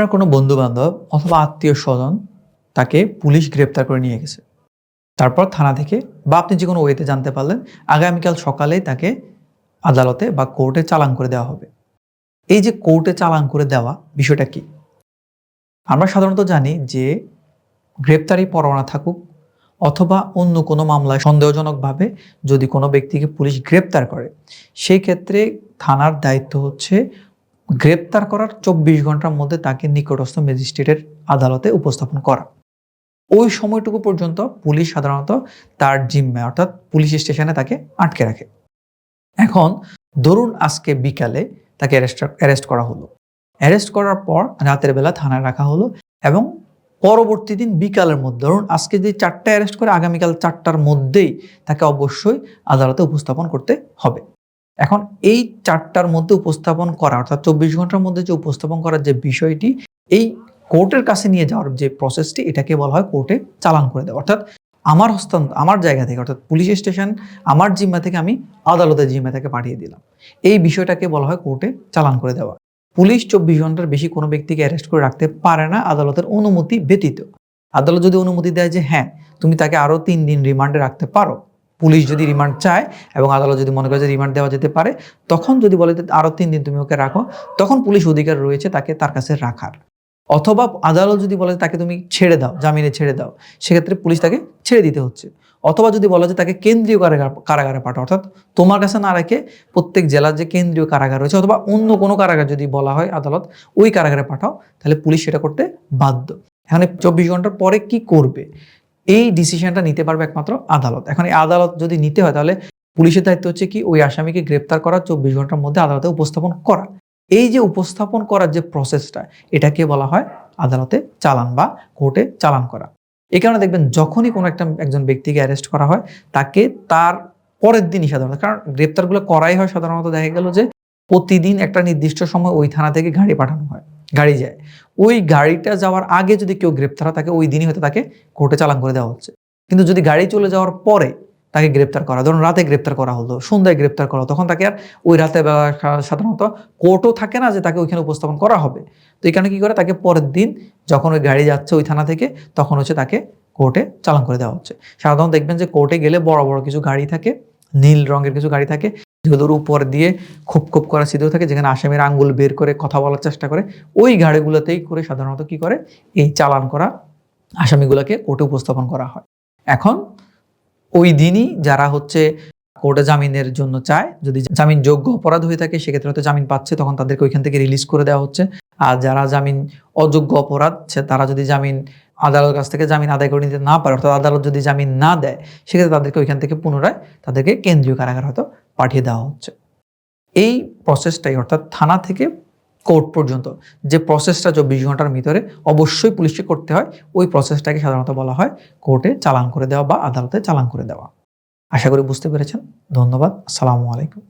আপনার কোনো বন্ধু বান্ধব অথবা আত্মীয় স্বজন তাকে পুলিশ গ্রেপ্তার করে নিয়ে গেছে। তারপর থানা থেকে বা আপনি যে কোনো ওয়েতে জানতে পারলেন, আগামীকাল সকালেই তাকে আদালতে বা কোর্টে চালান করে দেওয়া হবে। এই যে কোর্টে চালান করে দেওয়া বিষয়টা কি? আমরা সাধারণত জানি যে গ্রেপ্তারি পরোয়ানা থাকুক অথবা অন্য কোনো মামলায় সন্দেহজনকভাবে যদি কোনো ব্যক্তিকে পুলিশ গ্রেপ্তার করে, সেই ক্ষেত্রে থানার দায়িত্ব হচ্ছে গ্রেপ্তার করার চব্বিশ ঘণ্টার মধ্যে তাকে নিকটস্থ ম্যাজিস্ট্রেটের আদালতে উপস্থাপন করা। ওই সময়টুকু পর্যন্ত পুলিশ সাধারণত তার জিম্মে অর্থাৎ পুলিশ স্টেশনে তাকে আটকে রাখে। এখন ধরুন আজকে বিকালে তাকে অ্যারেস্ট অ্যারেস্ট করা হলো। অ্যারেস্ট করার পর রাতের বেলা থানায় রাখা হলো এবং পরবর্তী দিন বিকালের মধ্যে, ধরুন আজকে যে চারটা অ্যারেস্ট করে আগামীকাল চারটার মধ্যেই তাকে অবশ্যই আদালতে উপস্থাপন করতে হবে। এখন এই চারটার মধ্যে উপস্থাপন করা, অর্থাৎ চব্বিশ ঘণ্টার মধ্যে যে উপস্থাপন করার যে বিষয়টি, এই কোর্টের কাছে নিয়ে যাওয়ার যে প্রসেসটি এটাকে বলা হয় কোর্টে চালান করে দেওয়া। অর্থাৎ আমার হস্তান্তর আমার জায়গা থেকে, অর্থাৎ পুলিশ স্টেশন, আমার জিম্মা থেকে আমি আদালতের জিম্মা থেকে পাঠিয়ে দিলাম। এই বিষয়টাকে বলা হয় কোর্টে চালান করে দেওয়া। পুলিশ চব্বিশ ঘণ্টার বেশি কোনো ব্যক্তিকে অ্যারেস্ট করে রাখতে পারে না আদালতের অনুমতি ব্যতীত। আদালত যদি অনুমতি দেয় যে হ্যাঁ তুমি তাকে আরও তিন দিন রিমান্ডে রাখতে পারো। পুলিশ যদি রিমান্ড চায় এবং আদালত যদি মনে করে যে রিমান্ড দেওয়া যেতে পারে, তখন যদি বলে যে আরও তিন দিন তুমি ওকে রাখো, তখন পুলিশ অধিকার রয়েছে তাকে তার কাছে রাখার। অথবা আদালত যদি বলে তাকে তুমি ছেড়ে দাও, জামিনে ছেড়ে দাও, সেক্ষেত্রে পুলিশ তাকে ছেড়ে দিতে হচ্ছে। অথবা যদি বলা যে তাকে কেন্দ্রীয় কারাগার, কারাগারে পাঠাও, অর্থাৎ তোমার কাছে না রেখে প্রত্যেক জেলার যে কেন্দ্রীয় কারাগার রয়েছে অথবা অন্য কোনো কারাগার যদি বলা হয় আদালত, ওই কারাগারে পাঠাও, তাহলে পুলিশ সেটা করতে বাধ্য। এখানে চব্বিশ ঘণ্টার পরে কি করবে? এই ডিসিশনটা নিতে পারবে একমাত্র আদালত। এখন এই আদালত যদি নিতে হয়, তাহলে পুলিশের দায়িত্ব হচ্ছে কি, ওই আসামিকে গ্রেপ্তার করা, চব্বিশ ঘণ্টার মধ্যে আদালতে উপস্থাপন করা। এই যে উপস্থাপন করার যে প্রসেসটা এটাকে বলা হয় আদালতে চালান বা কোর্টে চালান করা। এই কারণে দেখবেন যখনই কোনো একটা একজন ব্যক্তিকে অ্যারেস্ট করা হয়, তাকে তার পরের দিনই সাধারণত, কারণ গ্রেপ্তারগুলো করাই হয় সাধারণত দেখা গেল যে প্রতিদিন একটা নির্দিষ্ট সময় ওই থানা থেকে গাড়ি পাঠানো হয়। গাড়ি যায়। ওই গাড়িটা যাওয়ার আগে যদি কেউ গ্রেপ্তার হয়, তাকে ওই দিনই হয়তো তাকে কোর্টে চালান করে দেওয়া হচ্ছে। কিন্তু যদি গাড়ি চলে যাওয়ার পরে তাকে গ্রেপ্তার করা, ধরুন রাতে গ্রেপ্তার করা হলো, সন্ধ্যায় গ্রেপ্তার করা তখন তাকে আর ওই রাতে সাধারণত কোর্টও থাকে না যে তাকে ওইখানে উপস্থাপন করা হবে। তো এখানে কি করে? তাকে পরের দিন যখন ওই গাড়ি যাচ্ছে ওই থানা থেকে, তখন হচ্ছে তাকে কোর্টে চালান করে দেওয়া হচ্ছে। সাধারণত দেখবেন যে কোর্টে গেলে বড় বড় কিছু গাড়ি থাকে, নীল রঙের কিছু গাড়ি থাকে যেগুলোর উপর দিয়ে খুব খুব করা সিদ্ধ থাকে, যেখানে আসামির আঙ্গুল বের করে কথা বলার চেষ্টা করে। ওই গাড়িগুলোতেই করে সাধারণত কি করে? এই চালান করা আসামিগুলোকে কোর্টে উপস্থাপন করা হয়। এখন ওই দিনই যারা হচ্ছে কোর্টে জামিনের জন্য চায়, যদি জামিন যোগ্য অপরাধ হয়ে থাকে, সেক্ষেত্রে হয়তো জামিন পাচ্ছে, তখন তাদেরকে ওইখান থেকে রিলিজ করে দেওয়া হচ্ছে। আর যারা জামিন অযোগ্য অপরাধ তারা যদি জামিন আদালতের কাছ থেকে জামিন আদায় করে নিতে না পারে, অর্থাৎ আদালত যদি জামিন না দেয়, সেক্ষেত্রে তাদেরকে ওইখান থেকে পুনরায় তাদেরকে কেন্দ্রীয় কারাগার হয়তো পাঠিয়ে দেওয়া হচ্ছে। এই প্রসেসটাই অর্থাৎ থানা থেকে কোর্ট পর্যন্ত যে প্রসেসটা চব্বিশ ঘণ্টার ভিতরে অবশ্যই পুলিশকে করতে হয়, ওই প্রসেসটাকে সাধারণত বলা হয় কোর্টে চালান করে দেওয়া বা আদালতে চালান করে দেওয়া। আশা করি বুঝতে পেরেছেন। ধন্যবাদ। আসসালামু আলাইকুম।